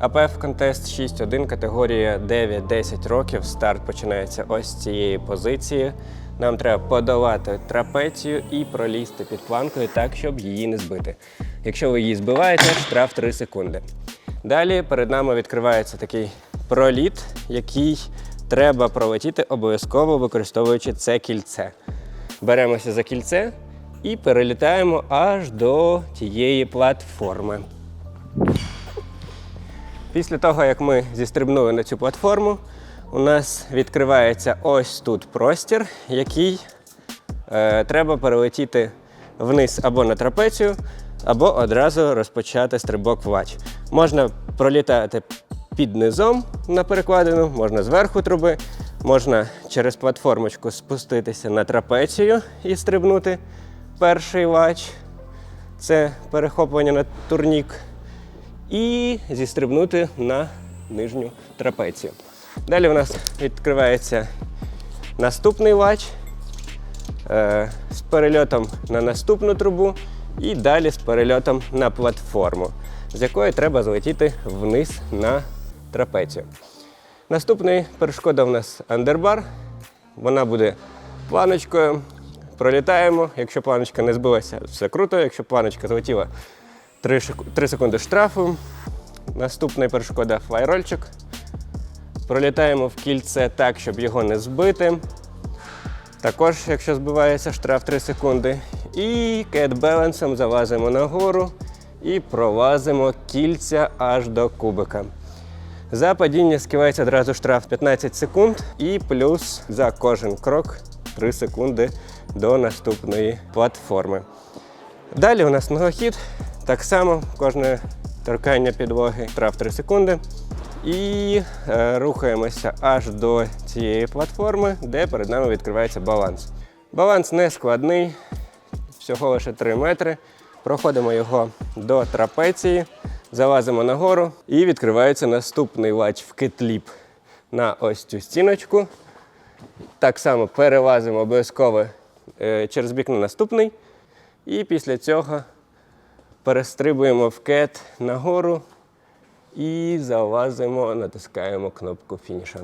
АПФ Contest 6.1, категорія 9-10 років. Старт починається ось з цієї позиції. Нам треба подолати трапецію і пролізти під планкою так, щоб її не збити. Якщо ви її збиваєте, штраф 3 секунди. Далі перед нами відкривається такий проліт, який треба пролетіти обов'язково використовуючи це кільце. Беремося за кільце і перелітаємо аж до тієї платформи. Після того, як ми зістрибнули на цю платформу, у нас відкривається ось тут простір, який е, треба перелетіти вниз або на трапецію, або одразу розпочати стрибок в лач. Можна пролітати під низом на перекладину, можна зверху труби, можна через платформочку спуститися на трапецію і стрибнути перший лач. Це перехоплення на турнік і зістрибнути на нижню трапецію. Далі у нас відкривається наступний лач е, з перельотом на наступну трубу і далі з перельотом на платформу, з якої треба злетіти вниз на трапецію. Наступний перешкода у нас андербар. Вона буде планочкою. Пролітаємо. Якщо планочка не збилася, все круто. Якщо планочка злетіла 3, шек- 3 секунди штрафу. Наступна перешкода флайрольчик. Пролітаємо в кільце так, щоб його не збити. Також, якщо збивається, штраф 3 секунди. І кетбелансом залазимо нагору і пролазимо кільця аж до кубика. За падіння скивається одразу штраф 15 секунд і плюс за кожен крок 3 секунди до наступної платформи. Далі у нас ногохід. Так само кожне торкання підлоги штраф 3 секунди. І е, рухаємося аж до цієї платформи, де перед нами відкривається баланс. Баланс не складний, всього лише 3 метри. Проходимо його до трапеції, залазимо нагору і відкривається наступний лач в китліп на ось цю стіночку. Так само перелазимо обов'язково е, через бік на наступний. І після цього перестрибуємо в кет нагору і залазимо, натискаємо кнопку фініша.